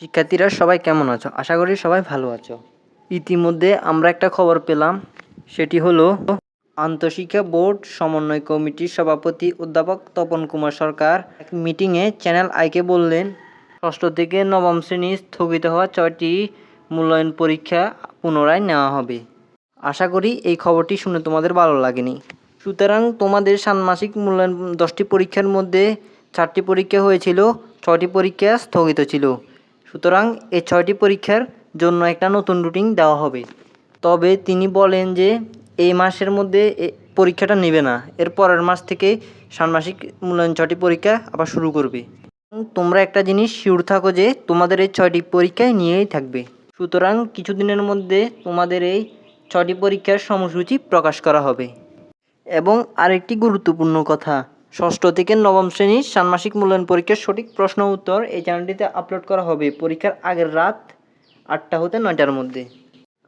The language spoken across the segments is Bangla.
শিক্ষার্থীরা সবাই কেমন আছো? আশা করি সবাই ভালো আছো। ইতিমধ্যে আমরা একটা খবর পেলাম। সেটি হলো, আন্তঃশিক্ষা বোর্ড সমন্বয় কমিটির সভাপতি অধ্যাপক তপন কুমার সরকার এক মিটিংয়ে চ্যানেল আইকে বললেন, ষষ্ঠ থেকে নবম শ্রেণি স্থগিত হওয়া ছয়টি মূল্যায়ন পরীক্ষা পুনরায় নেওয়া হবে। আশা করি এই খবরটি শুনে তোমাদের ভালো লাগেনি। সুতরাং তোমাদের ষান্মাসিক মূল্যায়ন দশটি পরীক্ষার মধ্যে চারটি পরীক্ষা হয়েছিল, ছয়টি পরীক্ষা স্থগিত ছিল। সুতরাং এই ছয়টি পরীক্ষার জন্য একটা নতুন রুটিন দেওয়া হবে। তবে তিনি বলেন যে, এই মাসের মধ্যে পরীক্ষাটা নেবে না। এর পরের মাস থেকে ষান্মাসিক মূল্যায়ন ছয়টি পরীক্ষা আবার শুরু করবে। তোমরা একটা জিনিস শিওর থাকো যে, তোমাদের এই ছয়টি পরীক্ষায় নিয়েই থাকবে। সুতরাং কিছুদিনের মধ্যে তোমাদের এই ছয়টি পরীক্ষার সময়সূচি প্রকাশ করা হবে। এবং আরেকটি গুরুত্বপূর্ণ কথা ষষ্ঠ থেকে নবম শ্রেণির ষান্মাসিক মূল্যায়ন পরীক্ষার সঠিক প্রশ্ন উত্তর এই চ্যানেলটিতে আপলোড করা হবে। পরীক্ষার আগের রাত আটটা হতে নয়টার মধ্যে।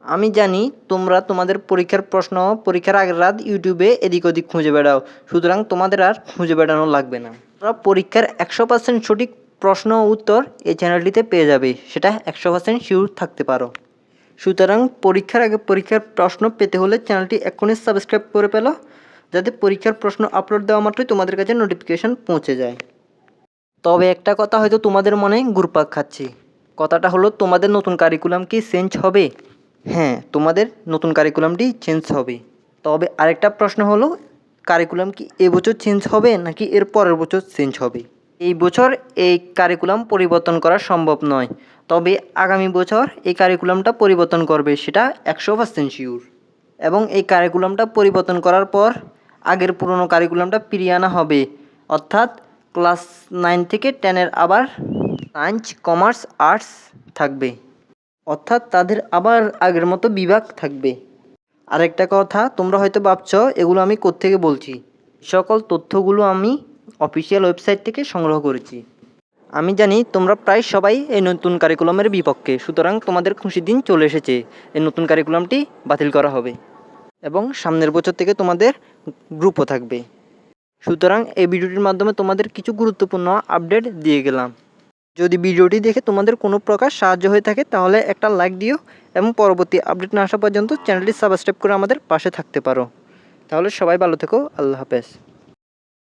আমি জানি তোমরা তোমাদের পরীক্ষার প্রশ্ন পরীক্ষার আগের রাত ইউটিউবে এদিক ওদিক খুঁজে বেড়াও। সুতরাং তোমাদের আর খুঁজে বেড়ানো লাগবে না। তোমরা পরীক্ষার একশো পার্সেন্ট সঠিক প্রশ্ন উত্তর এই চ্যানেলটিতে পেয়ে যাবে। সেটা একশো পার্সেন্ট শিওর থাকতে পারো। সুতরাং পরীক্ষার আগে পরীক্ষার প্রশ্ন পেতে হলে চ্যানেলটি এক্ষুনি সাবস্ক্রাইব করে পেল যাতে পরীক্ষার প্রশ্ন আপলোড দেওয়া মাত্রই তোমাদের কাছে নোটিফিকেশন পৌঁছে যায়। তবে একটা কথা হয়তো তোমাদের মনে ঘুরপাক খাচ্ছে। কথাটা হলো, তোমাদের নতুন কারিকুলাম কি চেঞ্জ হবে? হ্যাঁ তোমাদের নতুন কারিকুলামটি চেঞ্জ হবে। তবে আরেকটা প্রশ্ন হলো কারিকুলাম কি এবছর চেঞ্জ হবে নাকি এর পরের বছর চেঞ্জ হবে? এই বছর এই কারিকুলাম পরিবর্তন করা সম্ভব নয়। তবে আগামী বছর এই কারিকুলামটা পরিবর্তন করবে, সেটা একশো পার্সেন্ট শিওর এবং এই কারিকুলামটা পরিবর্তন করার পর আগের পুরনো কারিকুলামটা ফিরিয়ে আনা হবে। অর্থাৎ ক্লাস নাইন থেকে টেনের আবার সায়েন্স কমার্স আর্টস থাকবে। অর্থাৎ তাদের আবার আগের মতো বিভাগ থাকবে। আরেকটা কথা, তোমরা হয়তো ভাবছ, এগুলো আমি কোত্থেকে বলছি? সকল তথ্যগুলো আমি অফিসিয়াল ওয়েবসাইট থেকে সংগ্রহ করেছি। আমি জানি তোমরা প্রায় সবাই এই নতুন কারিকুলামের বিপক্ষে, সুতরাং তোমাদের খুশি দিন চলে এসেছে। এই নতুন কারিকুলামটি বাতিল করা হবে। এবং সামনের বছর থেকে তোমাদের গ্রুপও থাকবে। সুতরাং এই ভিডিওটির মাধ্যমে তোমাদের কিছু গুরুত্বপূর্ণ আপডেট দিয়ে গেলাম। যদি ভিডিওটি দেখে তোমাদের কোনো প্রকার সাহায্য হয়ে থাকে, তাহলে একটা লাইক দিও এবং পরবর্তী আপডেট না আসা পর্যন্ত চ্যানেলটি সাবস্ক্রাইব করে আমাদের পাশে থাকতে পারো। তাহলে সবাই ভালো থেকো, আল্লাহ হাফেজ।